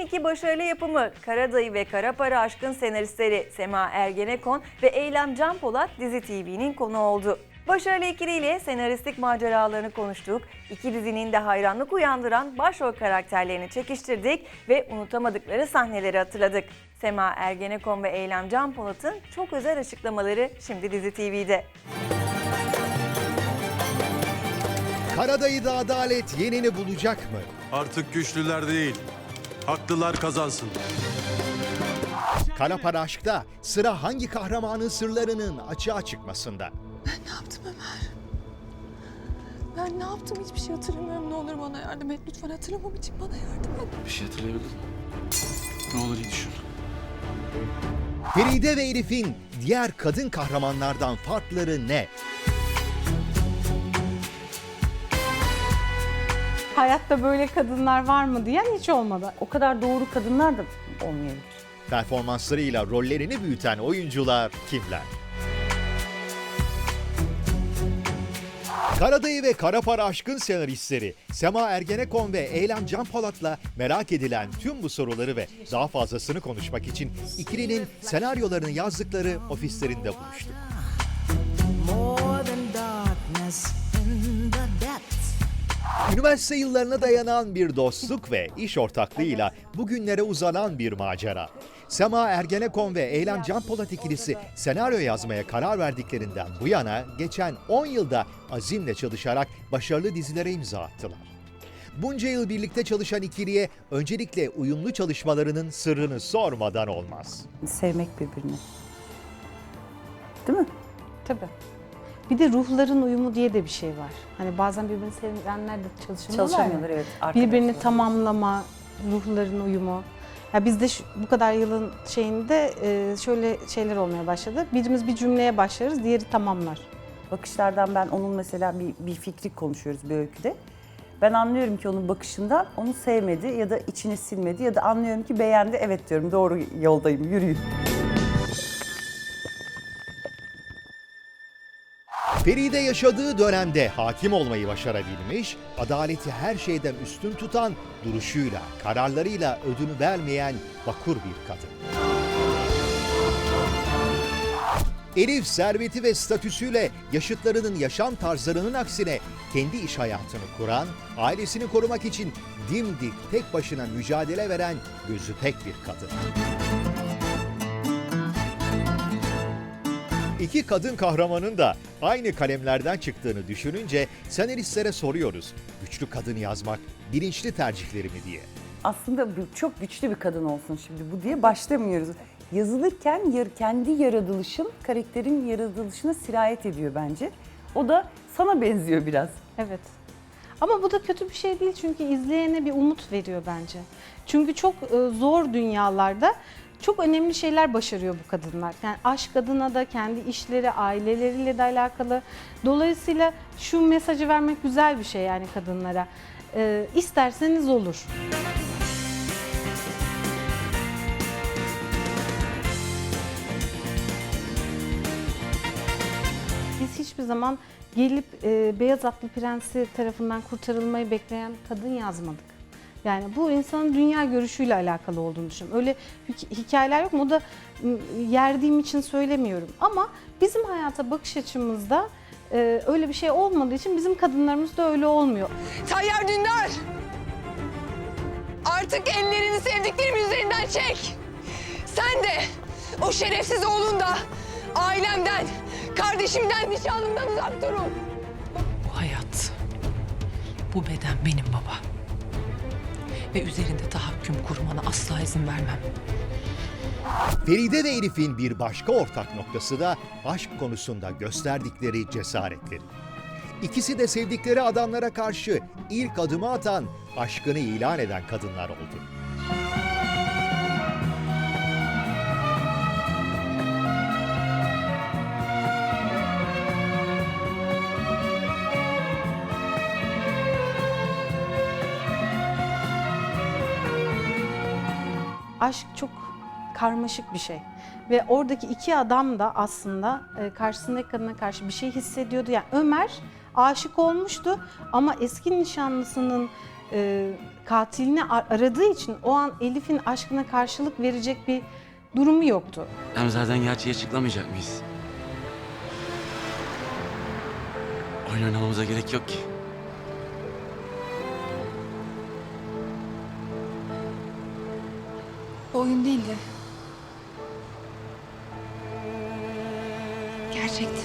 iki başarılı yapımı Karadayı ve Kara Para Aşkın senaristleri Sema Ergenekon ve Eylem Can Polat Dizi TV'nin konu oldu. Başarılı ikiliyle senaristlik maceralarını konuştuk. İki dizinin de hayranlık uyandıran başrol karakterlerini çekiştirdik ve unutamadıkları sahneleri hatırladık. Sema Ergenekon ve Eylem Can Polat'ın çok özel açıklamaları şimdi Dizi TV'de. Karadayı'da adalet yenini bulacak mı? Artık güçlüler değil, haklılar kazansın. Kara Para Aşk'ta sıra hangi kahramanın sırlarının açığa çıkmasında? Ben ne yaptım Ömer? Ben ne yaptım hiçbir şey hatırlamıyorum. Ne olur bana yardım et. Lütfen hatırlamam için bana yardım et. Bir şey hatırlayabildin mi? Ne olur iyi düşün. Feride ve Elif'in diğer kadın kahramanlardan farkları ne? Hayatta böyle kadınlar var mı diyen hiç olmadı. O kadar doğru kadınlar da olmayabilir. Performanslarıyla rollerini büyüten oyuncular kimler? Karadayı ve Kara Para Aşkın senaristleri Sema Ergenekon ve Eylem Can Polat'la merak edilen tüm bu soruları ve daha fazlasını konuşmak için ikilinin senaryolarını yazdıkları ofislerinde buluştuk. more than darkness. Üniversite yıllarına dayanan bir dostluk ve iş ortaklığıyla bugünlere uzanan bir macera. Sema Ergenekon ve Eylem Can Polat ikilisi senaryo yazmaya karar verdiklerinden bu yana geçen 10 yılda azimle çalışarak başarılı dizilere imza attılar. Bunca yıl birlikte çalışan ikiliye öncelikle uyumlu çalışmalarının sırrını sormadan olmaz. Sevmek birbirini. Değil mi? Tabii. Bir de ruhların uyumu diye de bir şey var. Hani bazen birbirini sevenler de çalışamıyorlar. Çalışamıyorlar evet. arkadaşlar. Birbirini tamamlama, ruhların uyumu. Ya bizde şu- bu kadar yılın şeyinde e, şöyle şeyler olmaya başladı. Birimiz bir cümleye başlarız, diğeri tamamlar. Bakışlardan ben onun mesela bir, bir fikri konuşuyoruz bir öyküde. Ben anlıyorum ki onun bakışından onu sevmedi ya da içini silmedi ya da anlıyorum ki beğendi. Evet diyorum doğru yoldayım yürüyün. Feride yaşadığı dönemde hakim olmayı başarabilmiş, adaleti her şeyden üstün tutan duruşuyla, kararlarıyla ödünü vermeyen vakur bir kadın. Elif serveti ve statüsüyle yaşıtlarının yaşam tarzlarının aksine kendi iş hayatını kuran, ailesini korumak için dimdik tek başına mücadele veren gözü pek bir kadın. İki kadın kahramanın da aynı kalemlerden çıktığını düşününce senaristlere soruyoruz. Güçlü kadın yazmak bilinçli tercihleri mi diye. Aslında bu çok güçlü bir kadın olsun şimdi bu diye başlamıyoruz. Yazılırken yar- kendi yaratılışın karakterin yaratılışına sirayet ediyor bence. O da sana benziyor biraz. Evet. Ama bu da kötü bir şey değil çünkü izleyene bir umut veriyor bence. Çünkü çok e, zor dünyalarda çok önemli şeyler başarıyor bu kadınlar. Yani aşk adına da kendi işleri, aileleriyle de alakalı. Dolayısıyla şu mesajı vermek güzel bir şey yani kadınlara. E, isterseniz olur. Biz hiçbir zaman gelip e, Beyaz Atlı Prensi tarafından kurtarılmayı bekleyen kadın yazmadık. Yani bu insanın dünya görüşüyle alakalı olduğunu düşünüyorum. Öyle hik- hikayeler yok mu? O da yerdiğim için söylemiyorum. Ama bizim hayata bakış açımızda e, öyle bir şey olmadığı için bizim kadınlarımız da öyle olmuyor. Tayyar Dündar! Artık ellerini sevdiklerimin üzerinden çek. Sen de, o şerefsiz oğlun da ailemden, kardeşimden, nişanlımdan uzak durun. Bu hayat, bu beden benim baba. Ve üzerinde tahakküm kurmana asla izin vermem. Feride ve Elif'in bir başka ortak noktası da aşk konusunda gösterdikleri cesaretleri. İkisi de sevdikleri adamlara karşı ilk adımı atan, aşkını ilan eden kadınlar oldu. Aşk çok karmaşık bir şey. Ve oradaki iki adam da aslında e, karşısındaki kadına karşı bir şey hissediyordu. Yani Ömer aşık olmuştu ama eski nişanlısının e, katilini ar- aradığı için o an Elif'in aşkına karşılık verecek bir durumu yoktu. Hem zaten gerçeği açıklamayacak mıyız? Oynamamıza gerek yok ki. Oyun değildi. Gerçekti.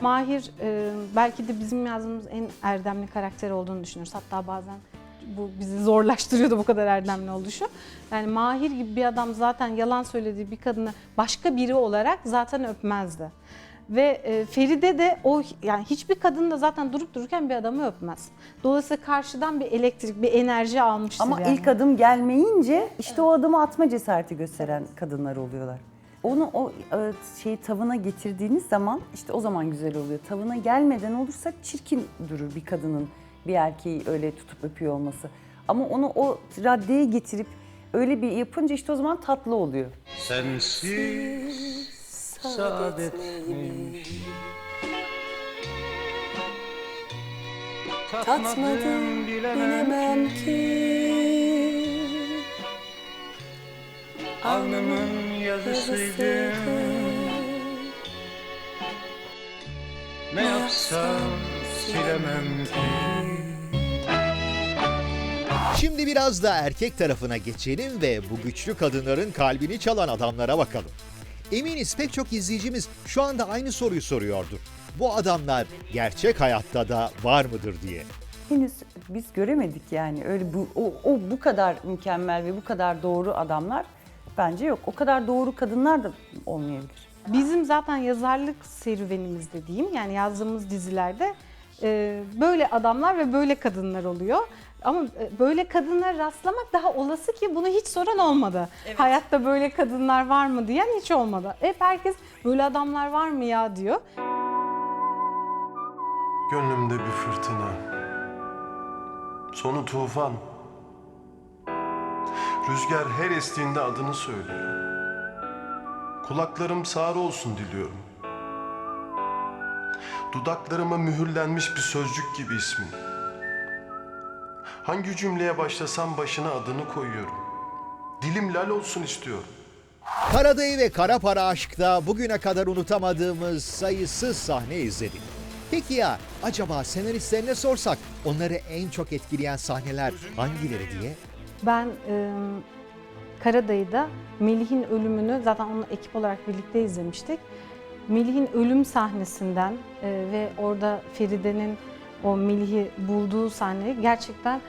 Mahir e, belki de bizim yazdığımız en erdemli karakter olduğunu düşünüyoruz. Hatta bazen bu bizi zorlaştırıyordu bu kadar erdemli oluşu. Yani Mahir gibi bir adam zaten yalan söylediği bir kadını başka biri olarak zaten öpmezdi. Ve e, Feride de o yani hiçbir kadın da zaten durup dururken bir adamı öpmez. Dolayısıyla karşıdan bir elektrik, bir enerji almıştır Ama yani. ilk adım gelmeyince işte o adımı atma cesareti gösteren kadınlar oluyorlar. Onu o e, şeyi tavına getirdiğiniz zaman işte o zaman güzel oluyor. Tavına gelmeden olursa çirkin durur bir kadının bir erkeği öyle tutup öpüyor olması. Ama onu o raddeye getirip öyle bir yapınca işte o zaman tatlı oluyor. Sensiz saadetmiş Tatmadım bilemem ki. Alnımın yazısıydı Ne yapsam silemem ki. Şimdi biraz da erkek tarafına geçelim ve bu güçlü kadınların kalbini çalan adamlara bakalım. Eminiz pek çok izleyicimiz şu anda aynı soruyu soruyordur. Bu adamlar gerçek hayatta da var mıdır diye. Henüz biz göremedik yani öyle bu o, o bu kadar mükemmel ve bu kadar doğru adamlar bence yok. O kadar doğru kadınlar da olmayabilir. Bizim zaten yazarlık serüvenimizde diyeyim yani yazdığımız dizilerde e, böyle adamlar ve böyle kadınlar oluyor. Ama e, böyle kadınlara rastlamak daha olası ki bunu hiç soran olmadı. Hayatta böyle kadınlar var mı diyen hiç olmadı. Hep herkes böyle adamlar var mı ya diyor. Gönlümde bir fırtına. Sonu tufan. Rüzgar her estiğinde adını söylüyor. Kulaklarım sağır olsun diliyorum. Dudaklarıma mühürlenmiş bir sözcük gibi ismin. Hangi cümleye başlasam başına adını koyuyorum. Dilim lal olsun istiyorum. Karadayı ve Kara Para Aşk'ta bugüne kadar unutamadığımız sayısız sahne izledik. Peki ya acaba senaristlerine sorsak onları en çok etkileyen sahneler hangileri diye? Ben e, Karadayı'da Melih'in ölümünü zaten onunla ekip olarak birlikte izlemiştik. Melih'in ölüm sahnesinden e, ve orada Feride'nin o Melih'i bulduğu sahneyi gerçekten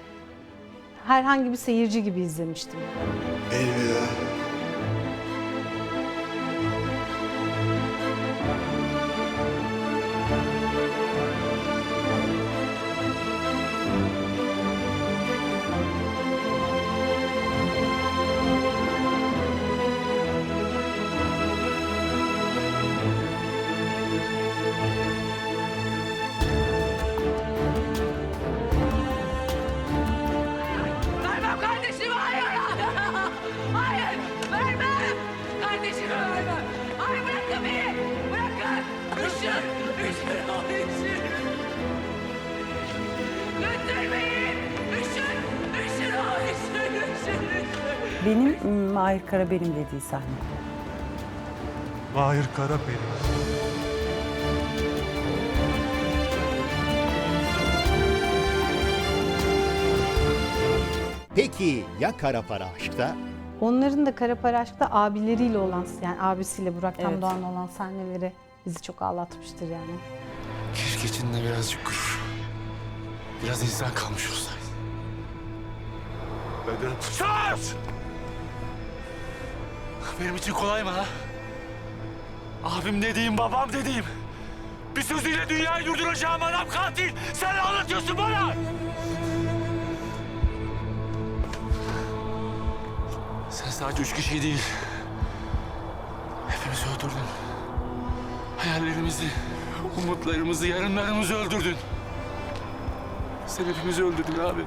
herhangi bir seyirci gibi izlemiştim. Elveda. Götürmeyin. Üşür. Üşür. Üşür. Benim ım, Mahir Kara benim dediği sahne. Mahir Karaperi. Peki ya Kara Para Aşk'ta? Onların da Kara Para Aşk'ta abileriyle olan yani abisiyle Burak Evet. Tamdoğan olan sahneleri bizi çok ağlatmıştır yani. Keşke içinde birazcık kuş, biraz insan kalmış olsaydı. Beden Sus! Benim için kolay mı ha? Abim dediğim, babam dediğim. Bir sözüyle dünyayı durduracağım adam katil. Sen anlatıyorsun bana? Sen sadece üç kişiyi değil. Hepimizi öldürdün. Hayallerimizi, umutlarımızı, yarınlarımızı öldürdün. Sen hepimizi öldürdün abi.